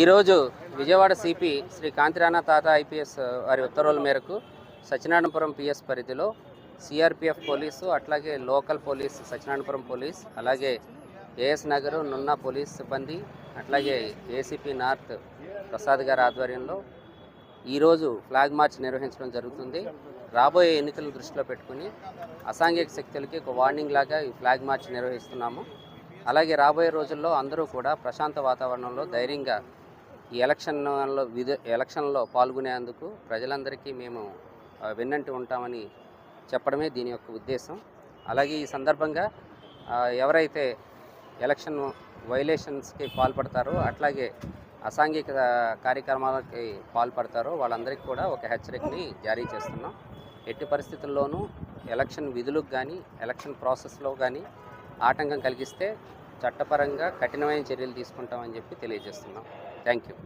ఈరోజు విజయవాడ సిపి శ్రీ కాంతిరాణా తాత ఐపీఎస్ వారి ఉత్తర్వుల మేరకు సత్యనారాయణపురం పిఎస్ పరిధిలో సిఆర్పిఎఫ్ పోలీసు అట్లాగే లోకల్ పోలీస్ సత్యనారాయణపురం పోలీస్ అలాగే ఏఎస్ నగర్ నున్న పోలీస్ సిబ్బంది అట్లాగే ఏసీపీ నార్త్ ప్రసాద్ గారి ఆధ్వర్యంలో ఈరోజు ఫ్లాగ్ మార్చ్ నిర్వహించడం జరుగుతుంది. రాబోయే ఎన్నికలను దృష్టిలో పెట్టుకుని అసాంఘిక శక్తులకి ఒక వార్నింగ్ లాగా ఈ ఫ్లాగ్ మార్చ్ నిర్వహిస్తున్నాము. అలాగే రాబోయే రోజుల్లో అందరూ కూడా ప్రశాంత వాతావరణంలో ధైర్యంగా ఈ ఎలక్షన్లో విధ ఎలక్షన్లో పాల్గొనేందుకు ప్రజలందరికీ మేము వెన్నంటి ఉంటామని చెప్పడమే దీని యొక్క ఉద్దేశం. అలాగే ఈ సందర్భంగా ఎవరైతే ఎలక్షన్ వైలేషన్స్కి పాల్పడతారో అట్లాగే అసాంఘిక కార్యక్రమాలకి పాల్పడతారో వాళ్ళందరికీ కూడా ఒక హెచ్చరికని జారీ చేస్తున్నాం. ఎట్టి పరిస్థితుల్లోనూ ఎలక్షన్ విధులకు కానీ ఎలక్షన్ ప్రాసెస్లో కానీ ఆటంకం కలిగిస్తే చట్టపరంగా కఠినమైన చర్యలు తీసుకుంటామని చెప్పి తెలియజేస్తున్నాం. Thank you